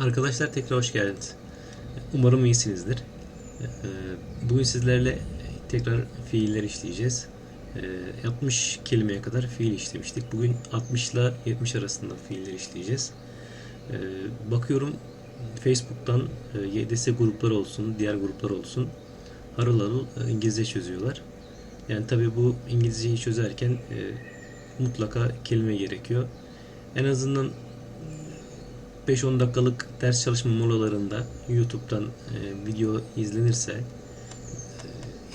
Arkadaşlar tekrar hoş geldiniz. Umarım iyisinizdir. Ee, Bugün sizlerle tekrar fiiller işleyeceğiz. Ee, 60 kelimeye kadar fiil işlemiştik. Bugün 60 ile 70 arasında fiiller işleyeceğiz. Ee, Bakıyorum Facebook'tan e, YDS gruplar olsun, diğer gruplar olsun harıl harıl e, İngilizce çözüyorlar. Yani tabii bu İngilizceyi çözerken e, mutlaka kelime gerekiyor. En azından 5-10 dakikalık ders çalışma molalarında YouTube'dan e, video izlenirse e,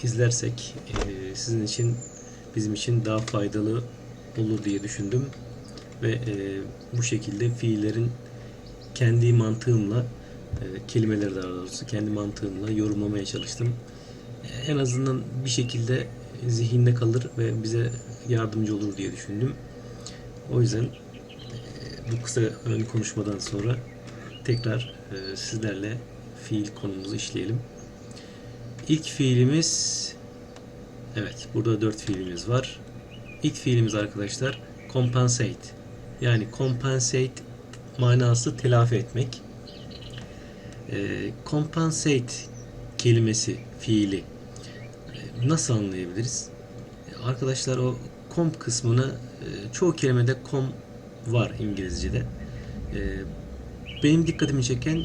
izlersek e, sizin için bizim için daha faydalı olur diye düşündüm ve e, bu şekilde fiillerin kendi mantığımla e, kelimeleri daha doğrusu kendi mantığımla yorumlamaya çalıştım. E, en azından bir şekilde zihinde kalır ve bize yardımcı olur diye düşündüm. O yüzden bu kısa ön konuşmadan sonra tekrar e, sizlerle fiil konumuzu işleyelim. İlk fiilimiz evet burada dört fiilimiz var. İlk fiilimiz arkadaşlar compensate. Yani compensate manası telafi etmek. E, compensate kelimesi fiili e, nasıl anlayabiliriz? E, Arkadaşlar o comp kısmını e, çoğu kelimede com var İngilizce'de. Ee, benim dikkatimi çeken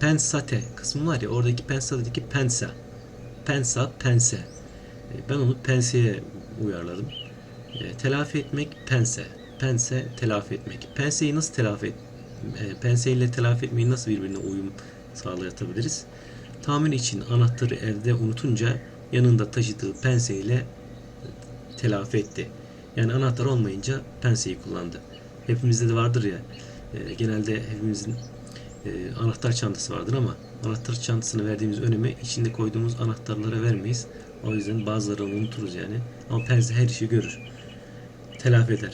pensate kısmı var ya oradaki pensate'deki pensa. Pensa, pense. Ee, ben onu penseye uyarladım. Ee, telafi etmek pense. Pense telafi etmek. Penseyi nasıl telafi et? E, pense ile telafi etmeyi nasıl birbirine uyum sağlayabiliriz? Tamir için anahtarı evde unutunca yanında taşıdığı pense ile telafi etti. Yani anahtar olmayınca penseyi kullandı. Hepimizde de vardır ya. e, genelde hepimizin e, anahtar çantası vardır ama anahtar çantasına verdiğimiz önemi içinde koyduğumuz anahtarlara vermeyiz. O yüzden bazılarını unuturuz yani. Ama pense her işi görür. Telafi eder.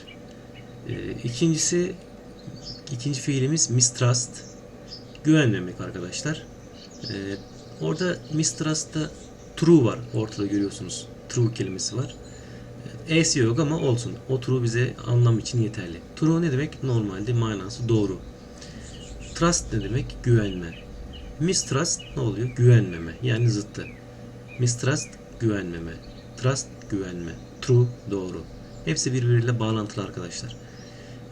E, ikincisi ikinci fiilimiz mistrust. Güvenmemek arkadaşlar. E, orada mistrust'ta true var ortada görüyorsunuz. True kelimesi var. E'si yok ama olsun. O true bize anlam için yeterli. True ne demek? Normalde manası doğru. Trust ne demek? Güvenme. Mistrust ne oluyor? Güvenmeme. Yani zıttı. Mistrust güvenmeme. Trust güvenme. True doğru. Hepsi birbiriyle bağlantılı arkadaşlar.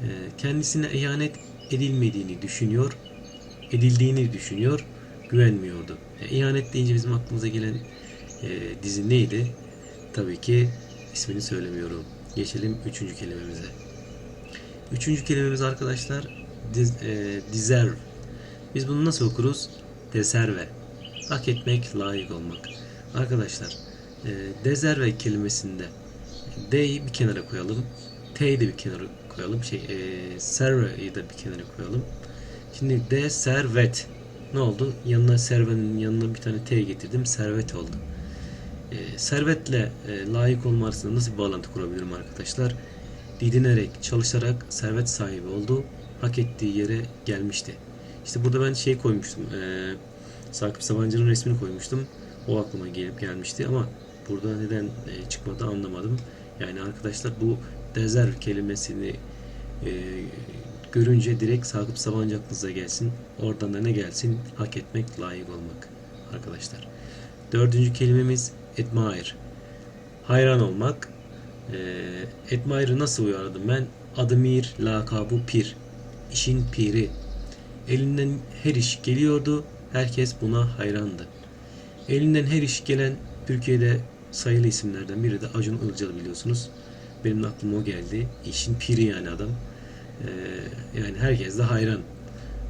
Ee, Kendisine ihanet edilmediğini düşünüyor. Edildiğini düşünüyor. Güvenmiyordu. E, ihanet deyince bizim aklımıza gelen e, dizi neydi? Tabii ki ismini söylemiyorum. Geçelim üçüncü kelimemize. Üçüncü kelimemiz arkadaşlar diz, e, deserve. Biz bunu nasıl okuruz? Deserve. Hak etmek, layık olmak. Arkadaşlar e, deserve kelimesinde D'yi bir kenara koyalım. T'yi de bir kenara koyalım. Şey, e, serve'yi de bir kenara koyalım. Şimdi de servet. Ne oldu? Yanına servenin yanına bir tane T getirdim. Servet oldu. E, servetle e, layık olma arasında nasıl bir bağlantı kurabilirim arkadaşlar? Didinerek, çalışarak servet sahibi oldu. Hak ettiği yere gelmişti. İşte burada ben şey koymuştum. E, Sakıp Sabancı'nın resmini koymuştum. O aklıma gelip gelmişti ama burada neden e, çıkmadı anlamadım. Yani arkadaşlar bu dezer kelimesini e, görünce direkt Sakıp Sabancı aklınıza gelsin. Oradan da ne gelsin? Hak etmek, layık olmak arkadaşlar. Dördüncü kelimemiz admire. Hayran olmak. E, admire'ı nasıl uyarladım ben? Admir, lakabı pir. İşin piri. Elinden her iş geliyordu. Herkes buna hayrandı. Elinden her iş gelen Türkiye'de sayılı isimlerden biri de Acun Ilıcalı biliyorsunuz. Benim aklıma o geldi. İşin piri yani adam. Ee, yani herkes de hayran.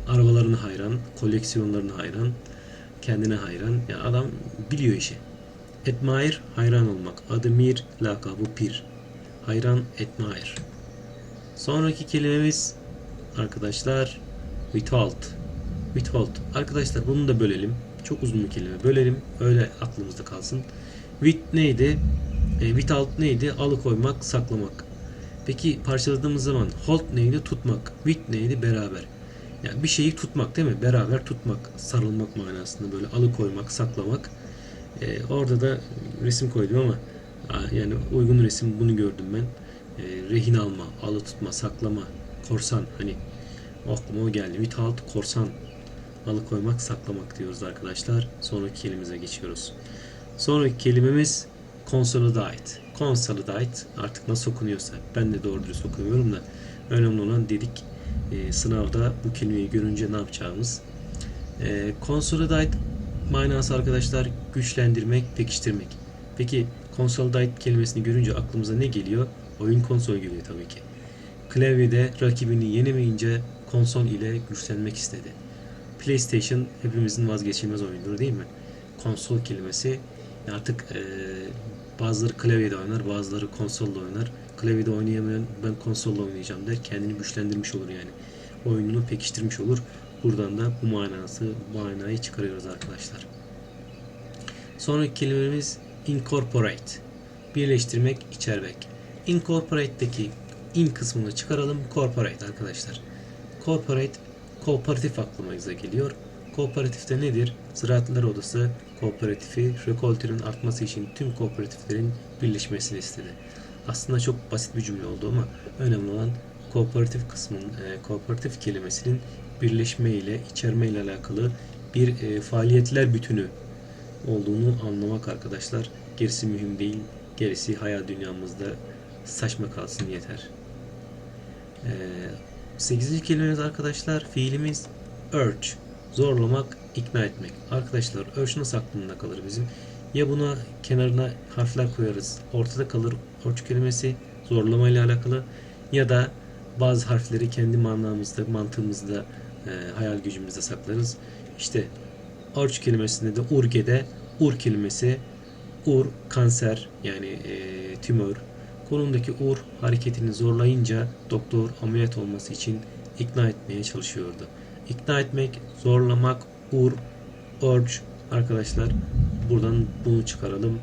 Arabalarına hayran, koleksiyonlarına hayran, kendine hayran. Ya adam biliyor işi. Admire, hayran olmak. Admir, lakabı pir. Hayran, admire. Sonraki kelimemiz arkadaşlar without. Without. Arkadaşlar bunu da bölelim. Çok uzun bir kelime. Bölelim. Öyle aklımızda kalsın. With neydi? E, without neydi? Alıkoymak, saklamak. Peki parçaladığımız zaman hold neydi? Tutmak. With neydi? Beraber. Yani bir şeyi tutmak değil mi? Beraber tutmak, sarılmak manasında böyle alıkoymak, saklamak. E, orada da resim koydum ama yani uygun resim bunu gördüm ben. E, rehin alma, alı tutma, saklama, korsan hani Aklıma o geldi. Without korsan. Alıkoymak, saklamak diyoruz arkadaşlar. Sonraki kelimemize geçiyoruz. Sonraki kelimemiz consolidate. Consolidate artık nasıl okunuyorsa. Ben de doğru dürüst okumuyorum da. Önemli olan dedik e, sınavda bu kelimeyi görünce ne yapacağımız. E, consolidate manası arkadaşlar güçlendirmek, pekiştirmek. Peki consolidate kelimesini görünce aklımıza ne geliyor? Oyun konsol geliyor tabii ki. Klavyede rakibini yenemeyince konsol ile güçlenmek istedi. PlayStation hepimizin vazgeçilmez oyunudur değil mi? Konsol kelimesi artık e, bazıları klavyede oynar, bazıları konsolla oynar. Klavyede oynayamayan ben konsolla oynayacağım der. Kendini güçlendirmiş olur yani. Oyununu pekiştirmiş olur. Buradan da bu manası, manayı çıkarıyoruz arkadaşlar. Sonraki kelimemiz incorporate. Birleştirmek, içermek. Incorporate'deki in kısmını çıkaralım. Corporate arkadaşlar. Corporate kooperatif aklımıza geliyor. Kooperatifte nedir? Ziraatlar Odası kooperatifi rekoltünün artması için tüm kooperatiflerin birleşmesini istedi. Aslında çok basit bir cümle oldu ama önemli olan kooperatif kısmın, e, kooperatif kelimesinin birleşme ile, içerme ile alakalı bir e, faaliyetler bütünü olduğunu anlamak arkadaşlar. Gerisi mühim değil. Gerisi hayal dünyamızda saçma kalsın yeter. Ee, 8. kelimemiz arkadaşlar fiilimiz urge. Zorlamak, ikna etmek. Arkadaşlar urge nasıl aklımda kalır bizim? Ya buna kenarına harfler koyarız. Ortada kalır urge kelimesi zorlama ile alakalı ya da bazı harfleri kendi manamızda, mantığımızda, e, hayal gücümüzde saklarız. İşte urge kelimesinde de urge'de ur kelimesi ur kanser yani e, tümör kolundaki ur hareketini zorlayınca doktor ameliyat olması için ikna etmeye çalışıyordu. İkna etmek, zorlamak, ur, urge arkadaşlar buradan bunu çıkaralım.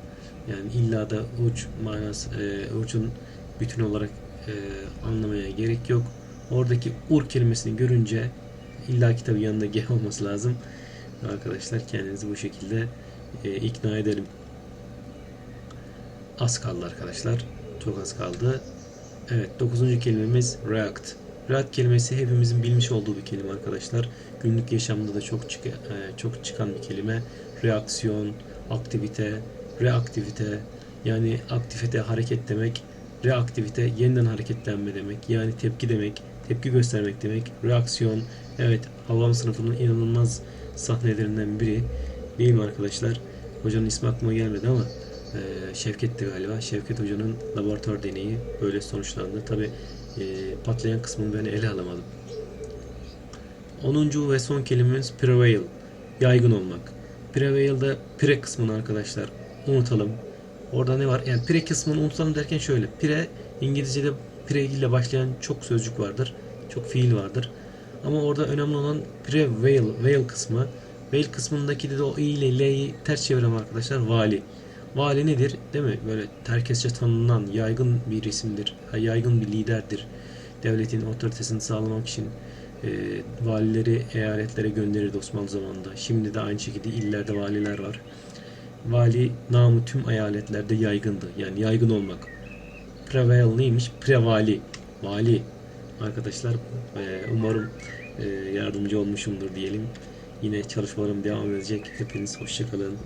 Yani illa da uç manası e, uçun bütün olarak e, anlamaya gerek yok. Oradaki ur kelimesini görünce illa ki tabi yanında G olması lazım. Arkadaşlar kendinizi bu şekilde e, ikna edelim. Az kaldı arkadaşlar. Çok az kaldı. Evet dokuzuncu kelimemiz react. React kelimesi hepimizin bilmiş olduğu bir kelime arkadaşlar. Günlük yaşamda da çok çık e, çok çıkan bir kelime. Reaksiyon, aktivite, reaktivite yani aktivite hareket demek. Reaktivite yeniden hareketlenme demek. Yani tepki demek. Tepki göstermek demek. Reaksiyon. Evet Havam sınıfının inanılmaz sahnelerinden biri. Değil mi arkadaşlar? Hocanın ismi aklıma gelmedi ama e, Şevket'ti galiba. Şevket Hoca'nın laboratuvar deneyi böyle sonuçlandı. Tabi e, patlayan kısmını ben ele alamadım. 10. ve son kelimemiz prevail. Yaygın olmak. Prevail'da pre kısmını arkadaşlar unutalım. Orada ne var? Yani pre kısmını unutalım derken şöyle. Pre İngilizce'de pre ile başlayan çok sözcük vardır. Çok fiil vardır. Ama orada önemli olan prevail, veil kısmı. Veil kısmındaki de o i ile l'yi ters çevirem arkadaşlar. Vali. Vali nedir? Değil mi? Böyle herkesçe tanınan yaygın bir isimdir. Yaygın bir liderdir. Devletin otoritesini sağlamak için e, valileri eyaletlere gönderirdi Osmanlı zamanında. Şimdi de aynı şekilde illerde valiler var. Vali namı tüm eyaletlerde yaygındı. Yani yaygın olmak. Prevail neymiş? Prevali. Vali. Arkadaşlar e, umarım e, yardımcı olmuşumdur diyelim. Yine çalışmalarım devam edecek. Hepiniz hoşçakalın.